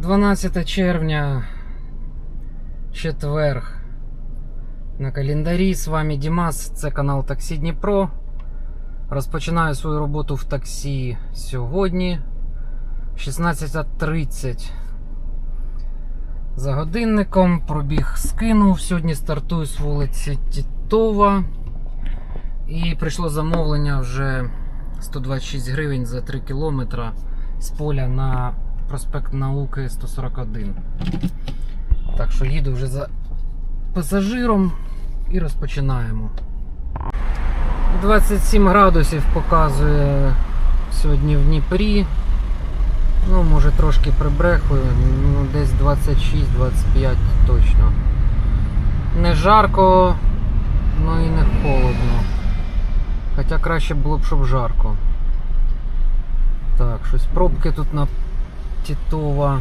12 червня, четверг. На календарі з вами Дімас, це канал Таксі Дніпро. Розпочинаю свою роботу в таксі сьогодні 16.30. За годинником пробіг скинув. Сьогодні стартую з вулиці Тітова. І прийшло замовлення вже 126 гривень за 3 кілометра з поля на проспект Науки 141. Так що їду вже за пасажиром і розпочинаємо. 27 градусів показує сьогодні в Дніпрі. Ну, може трошки прибрехую, ну десь 26-25 точно. Не жарко, ну і не холодно. Хоча краще було б, щоб жарко. Так, щось пробки тут на Тітова.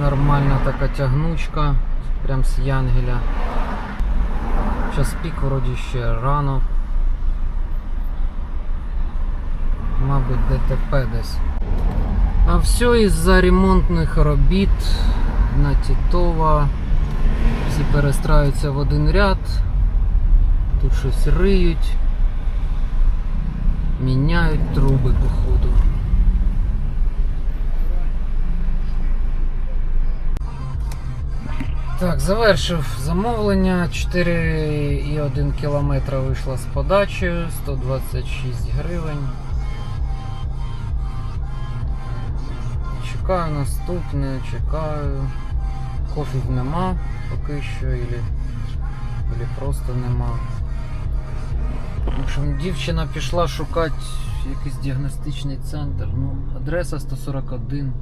Нормальна така тягнучка. Прям з Янгеля. Час пік вроді ще рано. Мабуть, ДТП десь. А все із-за ремонтних робіт на Тітова. Всі перестраюються в один ряд. Тут щось риють. Міняють труби, походу. Так, завершив замовлення. 4,1 кілометра вийшла з подачею, 126 гривень. Чекаю наступне, чекаю. Кофів нема поки що, ілі, ілі просто нема. В общем, дівчина пішла шукати якийсь діагностичний центр. Ну, адреса 141,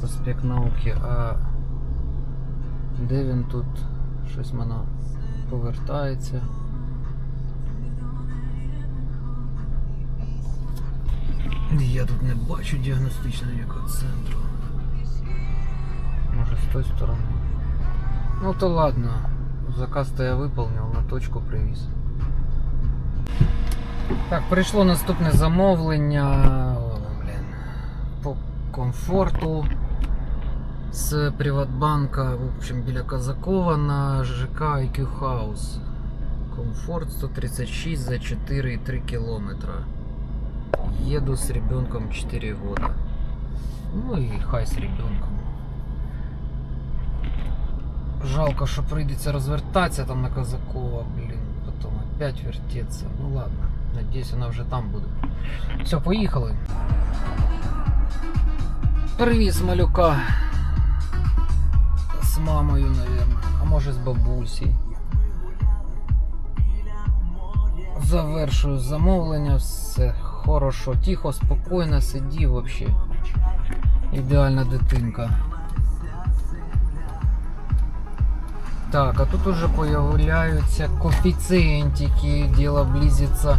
проспект науки, а де він тут? Щось вона повертається. Я тут не бачу діагностичного якого центру. Може з той сторони. Ну то ладно. Заказ-то я выполнил, на точку привіз. Так, прийшло наступне замовлення. О, блін. По комфорту з Приватбанка, в общем, біля Казакова на ЖК IQ House. Комфорт 136 за 4,3 кілометра. Еду с ребенком 4 года. Ну и хай с ребенком. Жалко, що прийдеться розвертатися там на Казакова, блін, потім опять вертеться. Ну ладно, надіюсь, вона вже там буде. Все, поїхали. Привіз малюка. З мамою, наверное. А може з бабусею. Завершую замовлення, все хорошо, тихо, спокійно, сидів вообще. Ідеальна дитинка. Так, а тут уже появляются коэффициентики, дело близится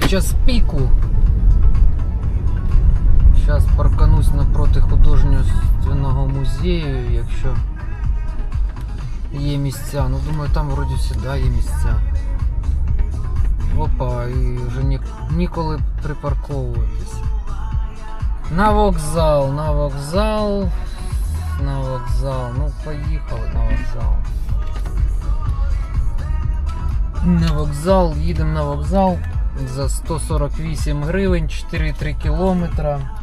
к час пику. Сейчас парканусь напроти художнього музею, якщо є місця. Ну думаю, там вроді всегда є місця. Опа, і вже ні, ніколи припарковуватись. На вокзал, на вокзал. На вокзал. Ну, поїхали на вокзал. На вокзал, їдемо на вокзал за 148 гривень, 4,3 кілометра.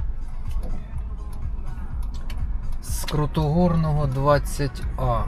Крутогорного 20А.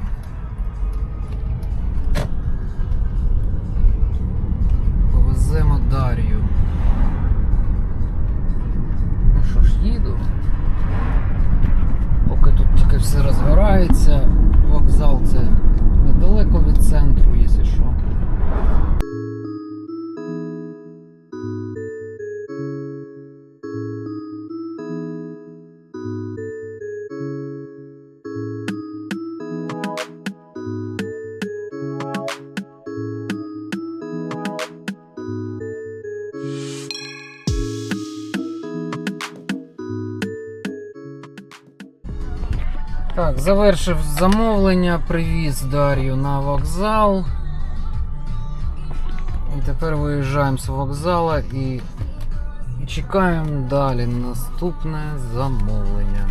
Завершив замовлення, привіз Дар'ю на вокзал. І тепер виїжджаємо з вокзала і, і чекаємо далі наступне замовлення.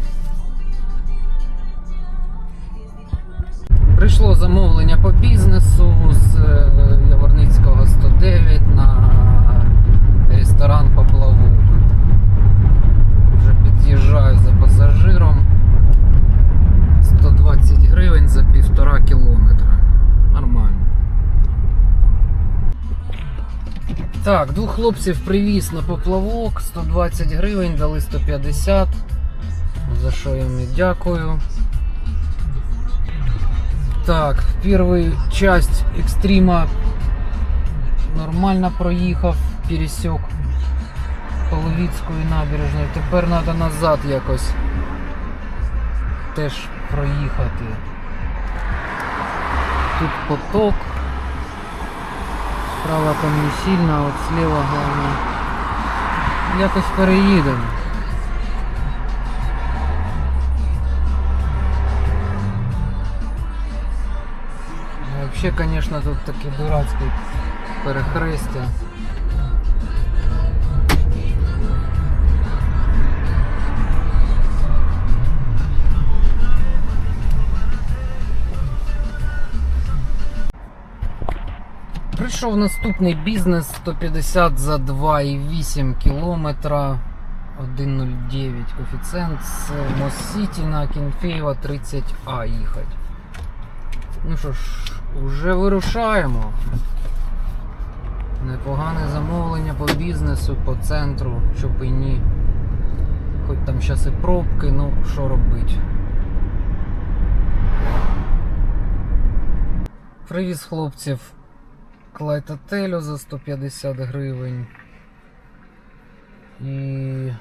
Прийшло замовлення по бізнесу з е, Яворницького 109 на ресторан Поплавок. Вже під'їжджаю за пасажиром. 120 гривень за півтора кілометра. Нормально. Так, двох хлопців привіз на поплавок, 120 гривень, дали 150. За що їм і дякую. Так, первую часть экстрима нормально проїхав, пересек Половицьку набережну. Тепер треба назад якось теж проїхати. Тут поток. Справа там не сильно, а от слева головне. Якось переїдемо. Вообще, конечно, тут таке дурацьке перехрестя. Прийшов наступний бізнес 150 за 2,8 кілометра. 1,09 коефіцієнт з Моссіті на Кінфеєва 30А їхати. Ну що ж, вже вирушаємо. Непогане замовлення по бізнесу, по центру, щоб і ні. Хоч там зараз і пробки, ну що робить. Привіз хлопців Клайт-отелю за 150 гривень. І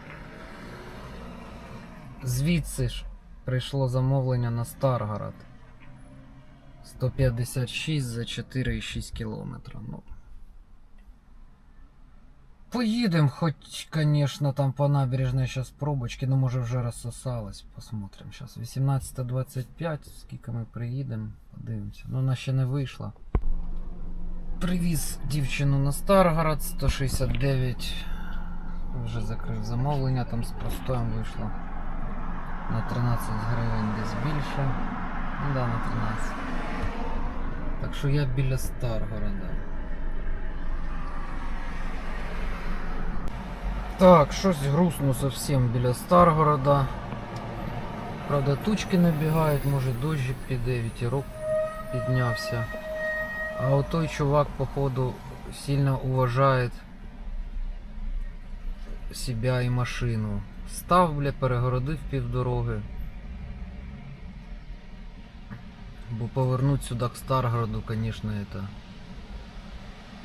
звідси ж прийшло замовлення на Старгород. 156 за 4,6 кілометра. Ну. Поїдемо, хоч, конечно, там по набережной сейчас пробочки, ну може вже розсосалось. Посмотрим сейчас. 18.25, скільки ми приїдемо, подивимося. Ну, вона ще не вийшла. Привіз дівчину на Старгород 169. Вже закрив замовлення, там з простоєм вийшло. На 13 гривень десь більше. Ну да, на 13. Так що я біля Старгорода. Так, щось грустно зовсім біля Старгорода. Правда, тучки набігають, може дощик піде, вітерок піднявся. А от той чувак, походу, сильно уважает себя і машину. Став, бля, перегородив півдороги. Бо повернуть сюда к Старгороду, конечно, это...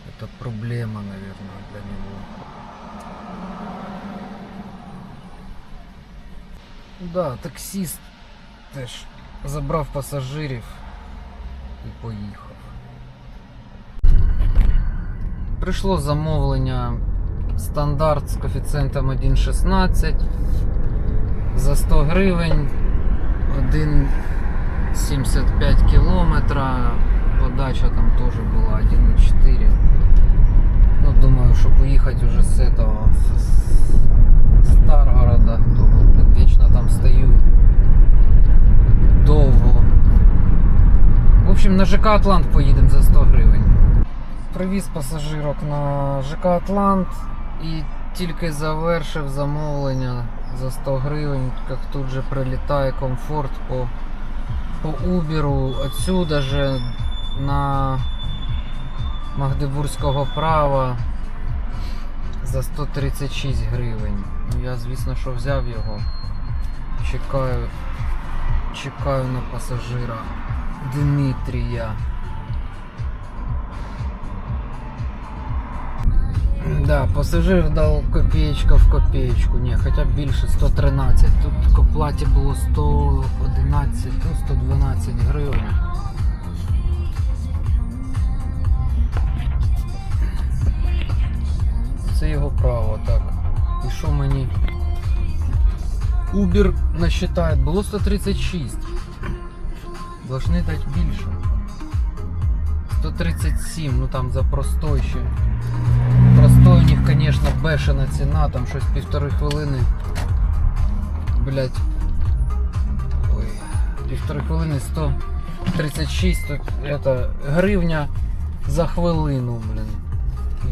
Это проблема, наверное, для него. Да, таксист теж забрав пасажирів і поїхав. Прийшло замовлення стандарт з коефіцієнтом 1,16 за 100 гривень 1,75 кілометра. Подача там теж була 1,4. Ну, думаю, що поїхати вже з этого з Старгорода, то вічно там стою довго. В общем, на ЖК Атлант поїдемо за 100 гривень. Привіз пасажирок на ЖК Атлант і тільки завершив замовлення за 100 гривень, як тут же прилітає комфорт по, по Уберу. Отсюда же на Магдебурзького права за 136 гривень. Ну я звісно, що взяв його. Чекаю, чекаю на пасажира Дмитрія. Да, пасажир дав копеечка в копеечку, ні, хоча більше 113. Тут к оплаті було 111, ну 112 гривень. Це його право, так. І що мені? Uber насчитає, було 136. Должны дати більше. 137, ну там за простой ще. Бешена ціна, там щось півтори хвилини. Блять. Ой, півтори хвилини 100, 36 тут это, гривня за хвилину, блін.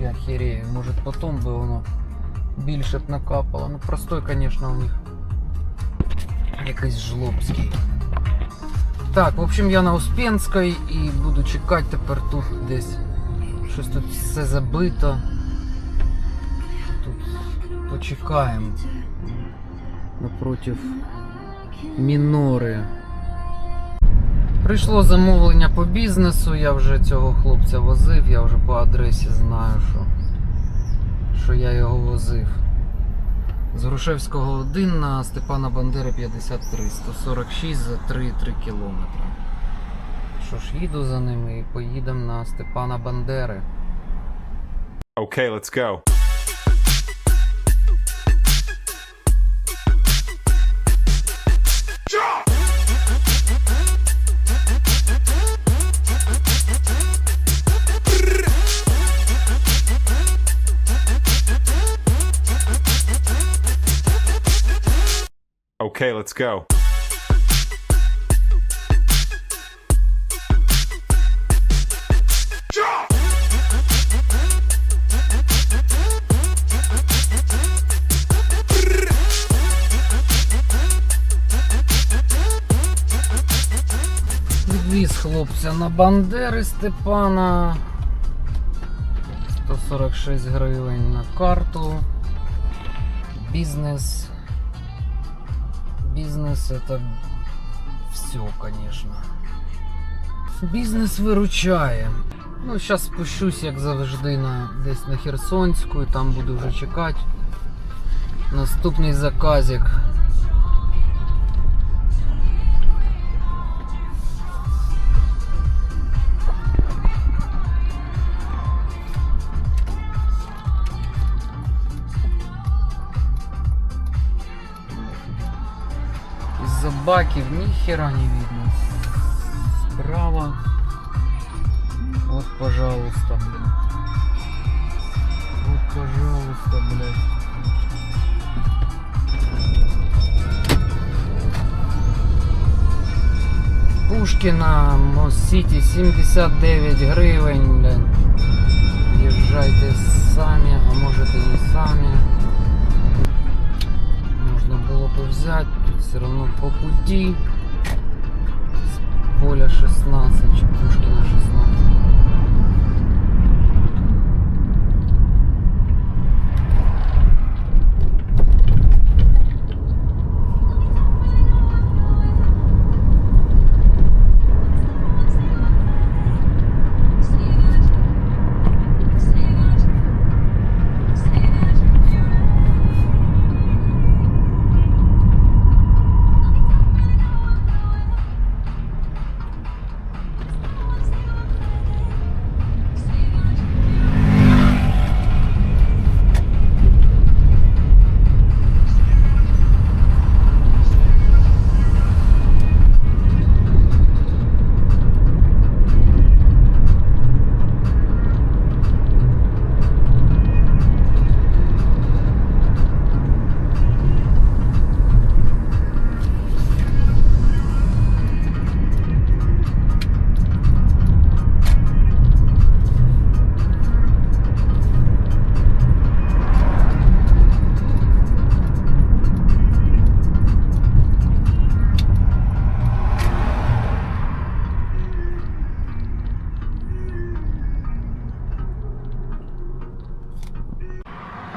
Я херею. Може потім би воно більше б накапало. Ну простой, звісно, у них якийсь жлобський. Так, в общем, я на Успенській і буду чекати тепер тут десь. Щось тут все забито. Тут почекаємо. Напротив Мінори. Прийшло замовлення по бізнесу, я вже цього хлопця возив, я вже по адресі знаю, що, що я його возив. З Грушевського 1 на Степана Бандери 53, 146 за 3,3 кілометри. Що ж, їду за ними і поїдемо на Степана Бандери. Okay, let's go. Okay, let's go. Відвіз хлопця на Бандери Степана. 146 гривень на карту. Бізнес. Бізнес это все, конечно. Бізнес виручає. Ну, зараз спущусь, як завжди, на, десь на Херсонську і там буду вже чекати. Наступний заказик. Баків ни хера не видно. Справа. Вот, пожалуйста, блин. Вот, пожалуйста, блядь. Пушкіна, Мост-Сіті 79 гривень, блин. Їжджайте самі, а можете не самі. Можно было бы взять, все равно по пути. С поля 16, Пушкина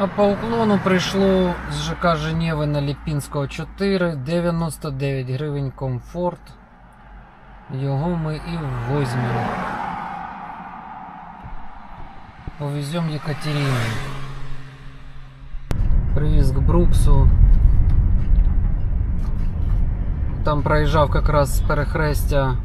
А по уклону прийшло з ЖК Женєви на Ліпінського 4, 99 гривень комфорт. Його ми і возьмемо. Повезем Екатерину. Привіз к Бруксу. Там проїжджав якраз перехрестя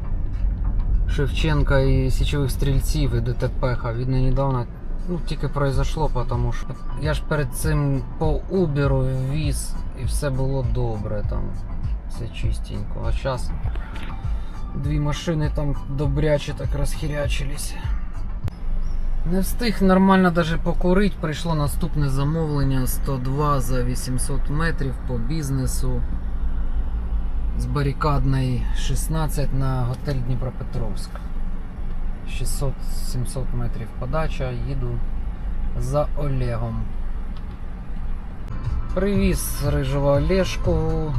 Шевченка і січових стрільців і ДТП. Видно, недавно ну, тільки произошло, тому що я ж перед цим по Uber віз і все було добре там. Все чистенько. А зараз дві машини там добряче так розхірячились. Не встиг нормально даже покурити. Прийшло наступне замовлення 102 за 800 метрів по бізнесу. з барикадної 16 на готель Дніпропетровськ. 600-700 метрів подача, їду за Олегом. Привіз рижого Олешку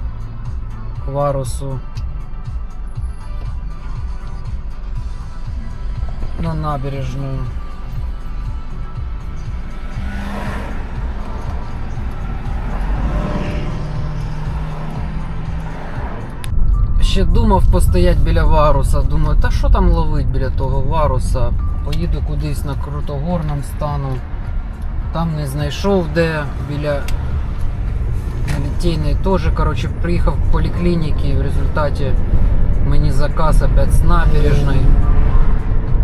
Кварусу на набережную. Ще думав постоять біля Варуса. Думаю, та що там ловить біля того Варуса? Поїду кудись на крутогорном стану. Там не знайшов де біля Літейної теж, коротше, приїхав к поліклініки і в результаті мені заказ опять з набережної.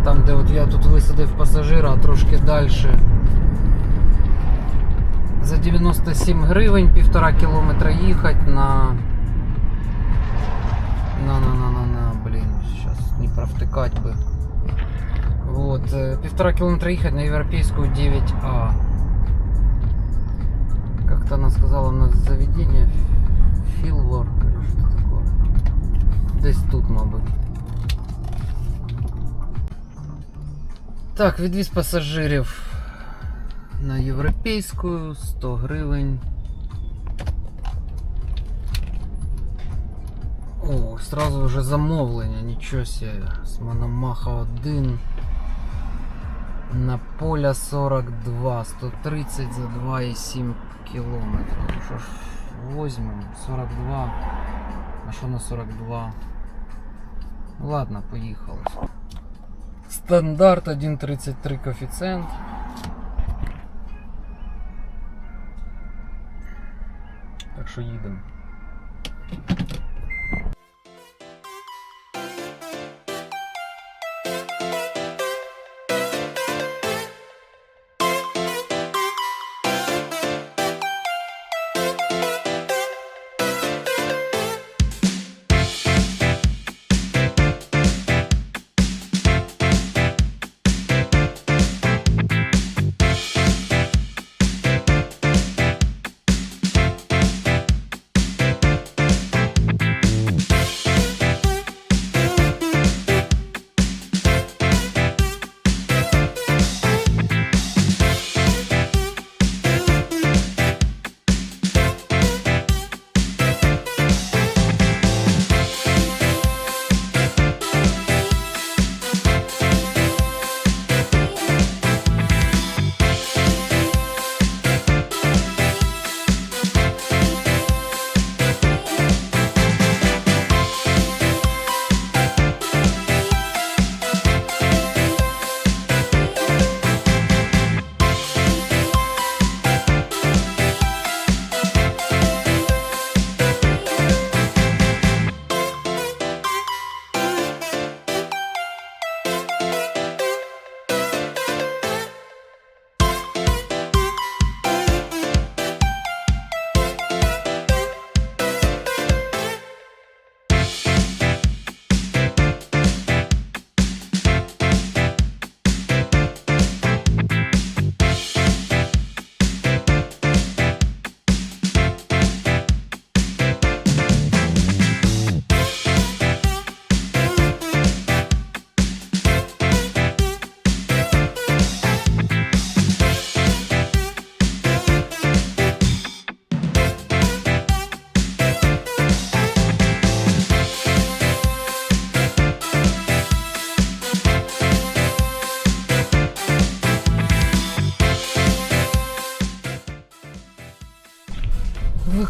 Там, де от я тут висадив пасажира, а трошки далі. За 97 гривень півтора кілометра їхати на. На на на на на блін, сейчас не провтикать бы. Вот, э, полтора километра ехать на европейскую 9А. Как-то она сказала, у нас заведение Филворк или что такое. Десь тут, мабуть. Так, відвіз пасажирів на європейську 100 гривень. О, сразу вже замовлення, нічого себе. З Мономаха 1 на поля 42, 130 за 2,7 кілометрів. Ну Що ж, возьмемо 42. А що на 42? Ну, Ладно, поїхали. Стандарт 1,33 коефіцієнт. Так що їдемо.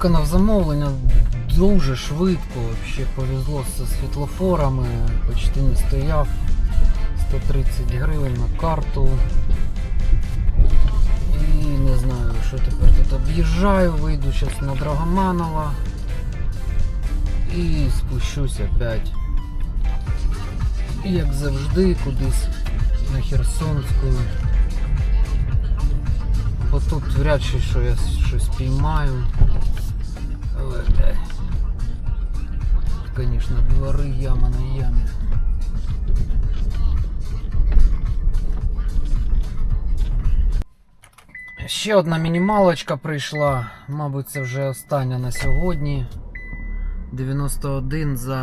Виконав замовлення дуже швидко, взагалі повезло зі світлофорами, почти не стояв. 130 гривень на карту. І не знаю, що тепер тут об'їжджаю, вийду зараз на Драгоманова і спущусь опять. І як завжди, кудись на Херсонську. Бо тут вряд чи що я щось піймаю. Але, бля. Конечно, двори яма на ямі. Ще одна мінімалочка прийшла. Мабуть, це вже остання на сьогодні. 91 за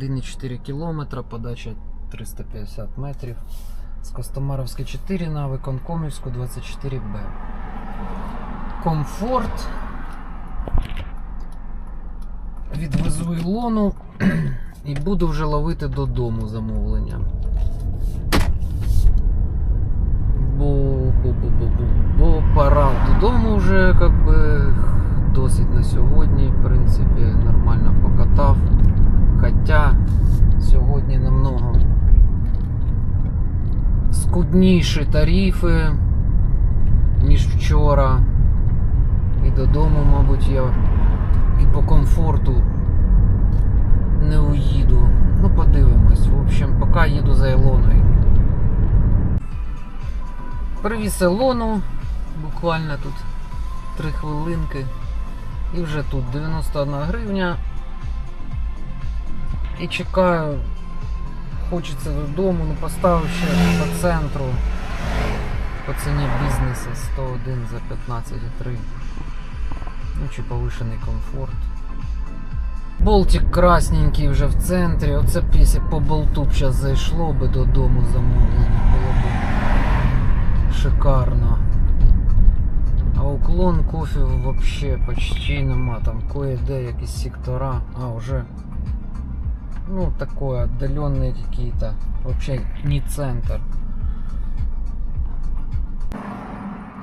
1,4 кілометра, подача 350 метрів. З Костомаровська 4 на Виконкомівську 24Б. Комфорт. Відвезу Ілону і буду вже ловити додому замовлення. Бо, бо, бо, бо, бо, пора додому вже, как би, досить на сьогодні, в принципі, нормально покатав. Хоча сьогодні намного скудніші тарифи, ніж вчора. І додому, мабуть, я по комфорту не уїду. Ну, подивимось. В общем, поки їду за Ілоною. Привіз Ілону, буквально тут 3 хвилинки. І вже тут 91 гривня. І чекаю, хочеться додому, ну поставив ще по центру. По ціні бізнесу 101 за 15,3. Ну чи повишений комфорт. Болтик красненький вже в центрі. Оце б якщо по болту б зараз зайшло би додому замовлення, було б шикарно. А уклон кофе вообще почти нема. Там кое-де якісь сектора. А, уже ну такое, какие-то. Вообще не центр.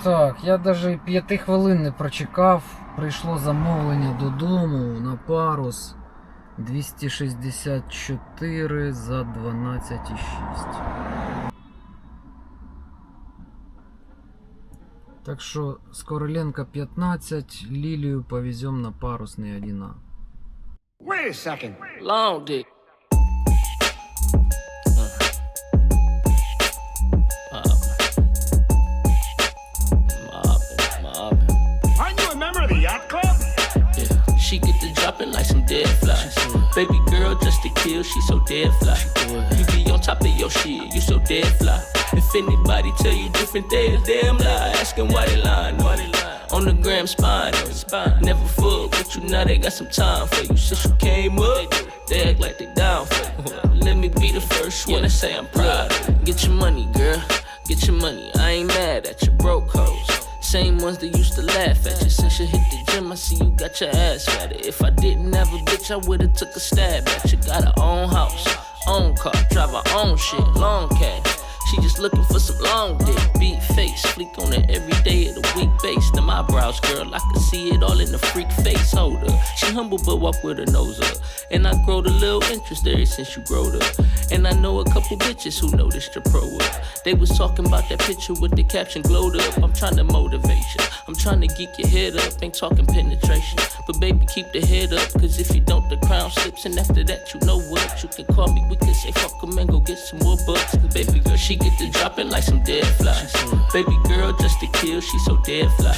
Так, я даже п'яти хвилин не прочекав. Прийшло замовлення додому на парус 264 за 12,6. Так що з Короленко 15, Лілію повезем на парусний 1А. Wait a second. Long dick. Dropping like some dead flies. Baby girl, just to kill, she so dead fly. You be on top of your shit, you so dead fly. If anybody tell you different, they a damn lie. Asking why they lying, they lying. On the gram spine. Never fuck with you, now they got some time for you. Since you came up, they act like they down for you. Let me be the first one to say I'm proud. Get your money, girl. Get your money. I ain't mad at your broke hoes. Same ones that used to laugh at you. Since you hit the gym, I see you got your ass fatter. If I didn't have a bitch, I would've took a stab at you. Got her own house, own car, drive her own shit, long cash. She just looking for some long dick, beat face, fleek on it every day of the week base. my brows, girl, I can see it all in the freak face. Hold up, she humble but walk with her nose up. And I growed a little interest there since you growed up. And I know a couple bitches who noticed your pro up. They was talking about that picture with the caption glowed up. I'm trying to motivate you. I'm trying to geek your head up. Ain't talking penetration. But baby, keep the head up. Cause if you don't, the crown slips. And after that, you know what? You can call me. We can say fuck 'em and go get some more bucks. Cause baby girl, she get the dropping like some dead flies. Baby girl, just to kill, she so dead fly.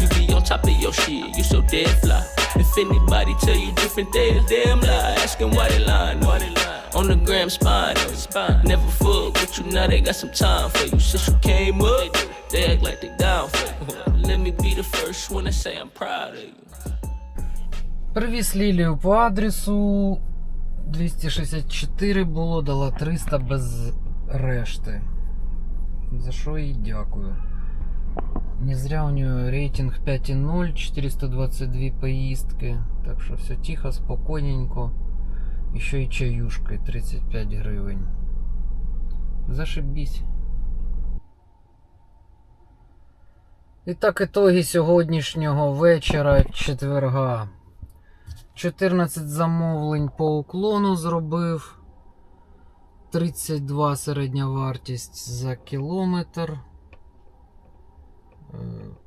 You be on top of your shit, you so dead fly. If anybody tell you different, they a damn lie. Asking why they lying, why they lying. On the gram spine, spine. Never fuck with you, now they got some time for you. Since you came up, they act like they down for you. Let me be the first one to say I'm proud of you. Привіз Лілію по адресу 264 було, дала 300 без решти. За що їй дякую. Не зря у нее рейтинг 5.0, 422 поїздки. Так що все тихо, спокійненько. Еще і чаюшкой 35 гривень. Зашибісь. І так, ітоги сьогоднішнього вечора четверга. 14 замовлень по уклону зробив. 32 середня вартість за кілометр. Е,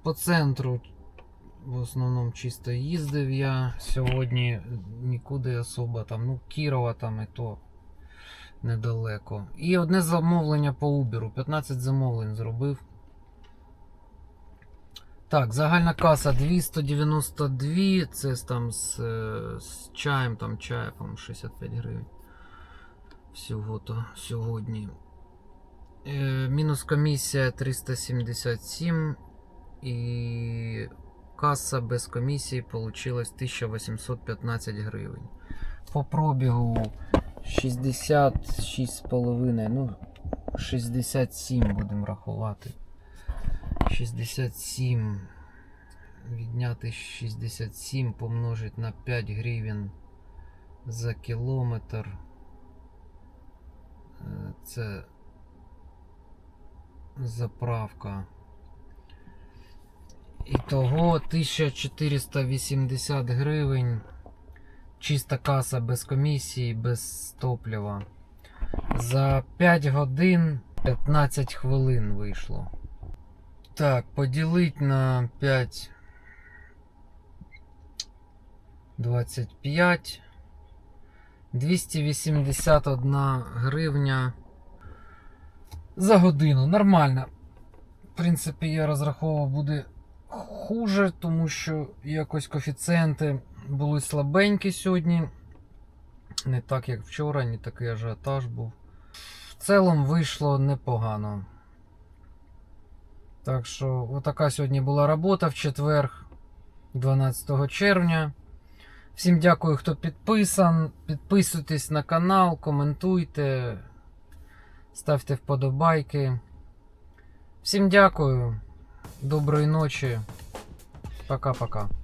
По центру в основному чисто їздив я. Сьогодні нікуди особо там, ну, Кірова там і то недалеко. І одне замовлення по Uber. 15 замовлень зробив. Так, загальна каса 292, це там з, е, з чаєм, там чая, по 65 гривень. Всього то сьогодні. Е, мінус комісія 377 і каса без комісії получилась 1815 гривень. по пробігу 66,5, ну 67 будемо рахувати. 67. Відняти 67 помножити на 5 гривень за кілометр. Е, Це заправка. Ітого 1480 гривень. Чиста каса без комісії, без топлива. За 5 годин 15 хвилин вийшло. Так, поділить на 5. 25. 281 гривня за годину. Нормально. В принципі, я розраховував буде хуже, тому що якось коефіцієнти були слабенькі сьогодні. Не так, як вчора, не такий ажіотаж був. В цілому вийшло непогано. Так що, отака сьогодні була робота в четвер, 12 червня. Всім дякую, хто підписан. Підписуйтесь на канал, коментуйте, ставте вподобайки. Всім дякую. Доброї ночі. Пока-пока.